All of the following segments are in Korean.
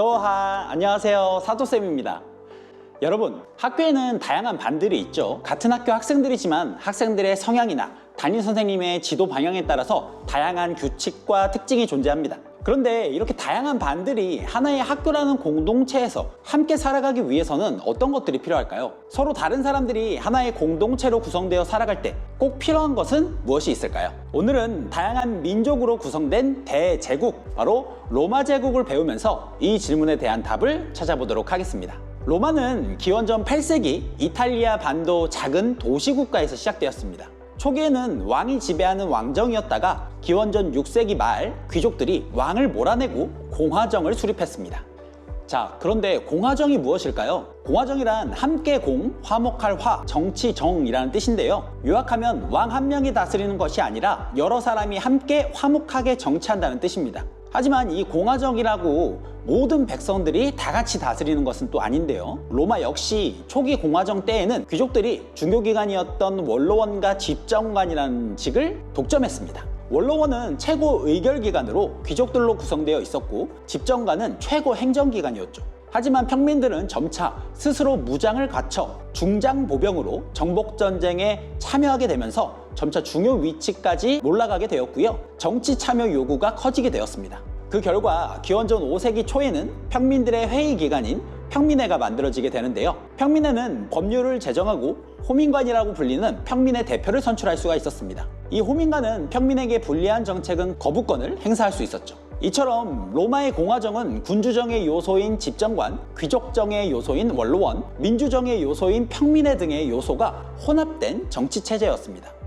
또하 안녕하세요. 사도쌤입니다. 여러분 학교에는 다양한 반들이 있죠. 같은 학교 학생들이지만 학생들의 성향이나 담임 선생님의 지도 방향에 따라서 다양한 규칙과 특징이 존재합니다 그런데 이렇게 다양한 반들이 하나의 학교라는 공동체에서 함께 살아가기 위해서는 어떤 것들이 필요할까요? 서로 다른 사람들이 하나의 공동체로 구성되어 살아갈 때 꼭 필요한 것은 무엇이 있을까요? 오늘은 다양한 민족으로 구성된 대제국, 바로 로마 제국을 배우면서 이 질문에 대한 답을 찾아보도록 하겠습니다. 로마는 기원전 8세기 이탈리아 반도 작은 도시 국가에서 시작되었습니다. 초기에는 왕이 지배하는 왕정이었다가 기원전 6세기 말 귀족들이 왕을 몰아내고 공화정을 수립했습니다. 자, 그런데 공화정이 무엇일까요? 공화정이란 함께 공, 화목할 화, 정치 정이라는 뜻인데요. 요약하면 왕 한 명이 다스리는 것이 아니라 여러 사람이 함께 화목하게 정치한다는 뜻입니다. 하지만 이 공화정이라고 모든 백성들이 다 같이 다스리는 것은 또 아닌데요. 로마 역시 초기 공화정 때에는 귀족들이 중교기관이었던 원로원과 집정관이라는 직을 독점했습니다. 원로원은 최고 의결기관으로 귀족들로 구성되어 있었고 집정관은 최고 행정기관이었죠. 하지만 평민들은 점차 스스로 무장을 갖춰 중장보병으로 정복전쟁에 참여하게 되면서 점차 중요 위치까지 올라가게 되었고요. 정치 참여 요구가 커지게 되었습니다. 그 결과 기원전 5세기 초에는 평민들의 회의 기관인 평민회가 만들어지게 되는데요. 평민회는 법률을 제정하고 호민관이라고 불리는 평민의 대표를 선출할 수가 있었습니다. 이 호민관은 평민에게 불리한 정책은 거부권을 행사할 수 있었죠. 이처럼 로마의 공화정은 군주정의 요소인 집정관, 귀족정의 요소인 원로원, 민주정의 요소인 평민회 등의 요소가 혼합된 정치 체제였습니다.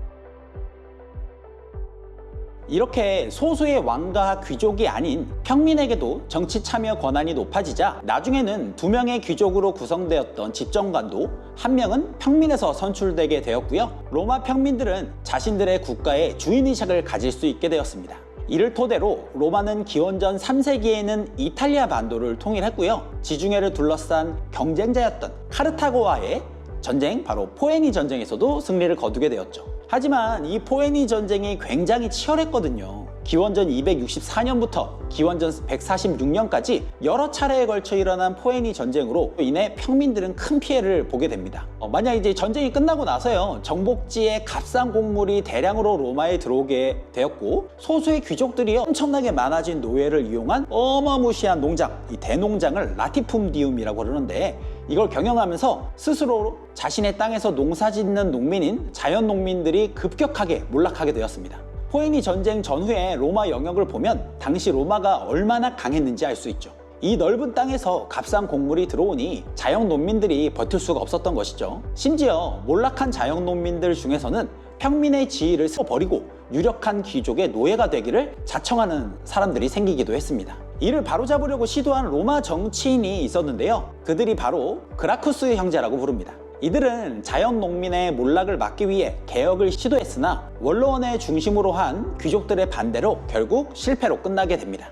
이렇게 소수의 왕과 귀족이 아닌 평민에게도 정치 참여 권한이 높아지자 나중에는 두 명의 귀족으로 구성되었던 집정관도 한 명은 평민에서 선출되게 되었고요. 로마 평민들은 자신들의 국가의 주인의식을 가질 수 있게 되었습니다. 이를 토대로 로마는 기원전 3세기에는 이탈리아 반도를 통일했고요. 지중해를 둘러싼 경쟁자였던 카르타고와의 전쟁, 바로 포에니 전쟁에서도 승리를 거두게 되었죠. 하지만 이 포에니 전쟁이 굉장히 치열했거든요. 기원전 264년부터 기원전 146년까지 여러 차례에 걸쳐 일어난 포에니 전쟁으로 인해 평민들은 큰 피해를 보게 됩니다. 어, 만약 이제 전쟁이 끝나고 나서요, 정복지에 값싼 곡물이 대량으로 로마에 들어오게 되었고, 소수의 귀족들이 엄청나게 많아진 노예를 이용한 어마무시한 농장, 이 대농장을 라티품디움이라고 그러는데, 이걸 경영하면서 스스로 자신의 땅에서 농사 짓는 농민인 자연 농민들이 급격하게 몰락하게 되었습니다. 포에니 전쟁 전후에 로마 영역을 보면 당시 로마가 얼마나 강했는지 알 수 있죠. 이 넓은 땅에서 값싼 곡물이 들어오니 자영 농민들이 버틸 수가 없었던 것이죠. 심지어 몰락한 자영 농민들 중에서는 평민의 지위를 버리고 유력한 귀족의 노예가 되기를 자청하는 사람들이 생기기도 했습니다. 이를 바로잡으려고 시도한 로마 정치인이 있었는데요. 그들이 바로 그라쿠스 형제라고 부릅니다. 이들은 자연 농민의 몰락을 막기 위해 개혁을 시도했으나 원로원의 중심으로 한 귀족들의 반대로 결국 실패로 끝나게 됩니다.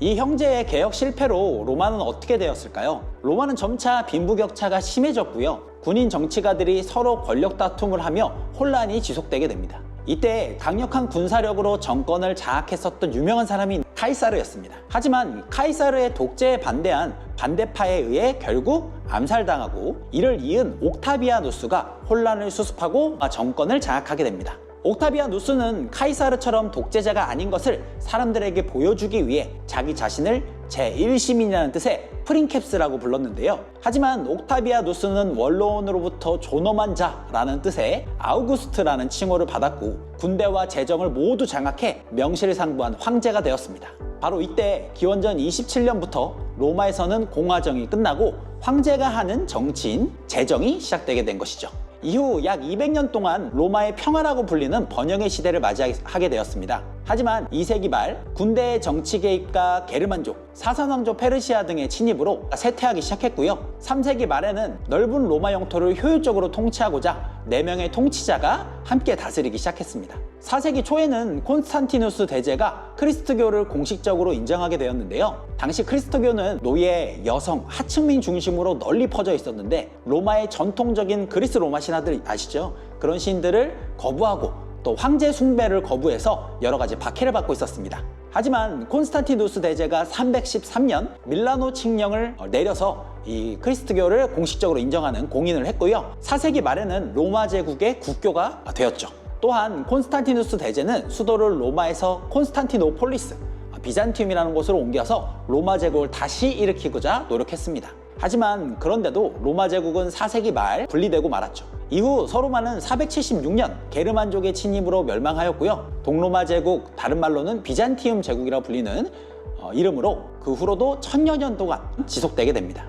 이 형제의 개혁 실패로 로마는 어떻게 되었을까요? 로마는 점차 빈부격차가 심해졌고요. 군인 정치가들이 서로 권력 다툼을 하며 혼란이 지속되게 됩니다. 이때 강력한 군사력으로 정권을 장악했었던 유명한 사람이 카이사르였습니다. 하지만 카이사르의 독재에 반대한 반대파에 의해 결국 암살당하고 이를 이은 옥타비아누스가 혼란을 수습하고 정권을 장악하게 됩니다. 옥타비아 누스는 카이사르처럼 독재자가 아닌 것을 사람들에게 보여주기 위해 자기 자신을 제1시민이라는 뜻의 프린캡스라고 불렀는데요. 하지만 옥타비아누스는 원로원으로부터 존엄한 자라는 뜻의 아우구스트라는 칭호를 받았고 군대와 재정을 모두 장악해 명실상부한 황제가 되었습니다. 바로 이때 기원전 27년부터 로마에서는 공화정이 끝나고 황제가 하는 정치인 재정이 시작되게 된 것이죠. 이후 약 200년 동안 로마의 평화라고 불리는 번영의 시대를 맞이하게 되었습니다. 하지만 2세기 말 군대의 정치 개입과 게르만족, 사산왕조 페르시아 등의 침입으로 쇠퇴하기 시작했고요. 3세기 말에는 넓은 로마 영토를 효율적으로 통치하고자 4명의 통치자가 함께 다스리기 시작했습니다. 4세기 초에는 콘스탄티누스 대제가 크리스트교를 공식적으로 인정하게 되었는데요. 당시 크리스트교는 노예, 여성, 하층민 중심으로 널리 퍼져 있었는데 로마의 전통적인 그리스 로마 신화들 아시죠? 그런 신들을 거부하고 또 황제 숭배를 거부해서 여러 가지 박해를 받고 있었습니다. 하지만 콘스탄티누스 대제가 313년 밀라노 칙령을 어, 내려서 이 크리스트교를 공식적으로 인정하는 공인을 했고요. 4세기 말에는 로마 제국의 국교가 되었죠. 또한 콘스탄티누스 대제는 수도를 로마에서 콘스탄티노폴리스 아, 비잔티움이라는 곳으로 옮겨서 로마 제국을 다시 일으키고자 노력했습니다. 하지만 그런데도 로마 제국은 4세기 말 분리되고 말았죠. 이후 서로마는 476년 게르만족의 침입으로 멸망하였고요. 동로마 제국, 다른 말로는 비잔티움 제국이라 불리는 어, 이름으로 그 후로도 천여 년 동안 지속되게 됩니다.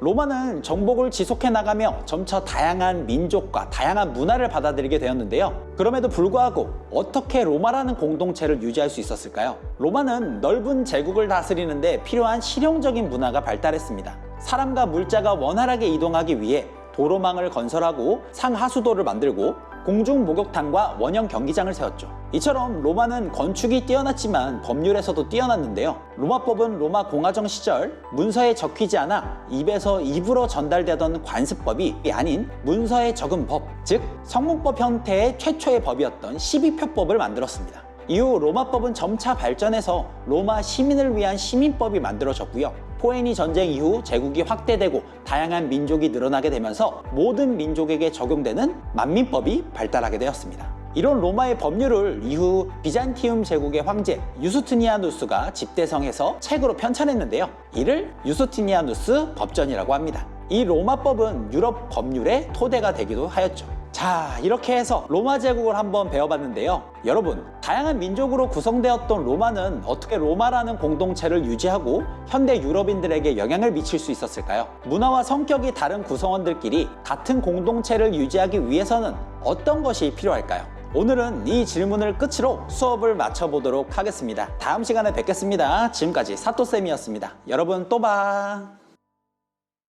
로마는 정복을 지속해 나가며 점차 다양한 민족과 다양한 문화를 받아들이게 되었는데요. 그럼에도 불구하고 어떻게 로마라는 공동체를 유지할 수 있었을까요? 로마는 넓은 제국을 다스리는데 필요한 실용적인 문화가 발달했습니다. 사람과 물자가 원활하게 이동하기 위해 도로망을 건설하고 상하수도를 만들고 공중 목욕탕과 원형 경기장을 세웠죠. 이처럼 로마는 건축이 뛰어났지만 법률에서도 뛰어났는데요. 로마법은 로마 공화정 시절 문서에 적히지 않아 입에서 입으로 전달되던 관습법이 아닌 문서에 적은 법, 즉 성문법 형태의 최초의 법이었던 12표법을 만들었습니다. 이후 로마법은 점차 발전해서 로마 시민을 위한 시민법이 만들어졌고요. 포에니 전쟁 이후 제국이 확대되고 다양한 민족이 늘어나게 되면서 모든 민족에게 적용되는 만민법이 발달하게 되었습니다. 이런 로마의 법률을 이후 비잔티움 제국의 황제 유스티니아누스가 집대성해서 책으로 편찬했는데요. 이를 유스티니아누스 법전이라고 합니다. 이 로마법은 유럽 법률의 토대가 되기도 하였죠. 자, 이렇게 해서 로마 제국을 한번 배워봤는데요. 여러분, 다양한 민족으로 구성되었던 로마는 어떻게 로마라는 공동체를 유지하고 현대 유럽인들에게 영향을 미칠 수 있었을까요? 문화와 성격이 다른 구성원들끼리 같은 공동체를 유지하기 위해서는 어떤 것이 필요할까요? 오늘은 이 질문을 끝으로 수업을 마쳐보도록 하겠습니다. 다음 시간에 뵙겠습니다. 지금까지 사토쌤이었습니다. 여러분 또 봐.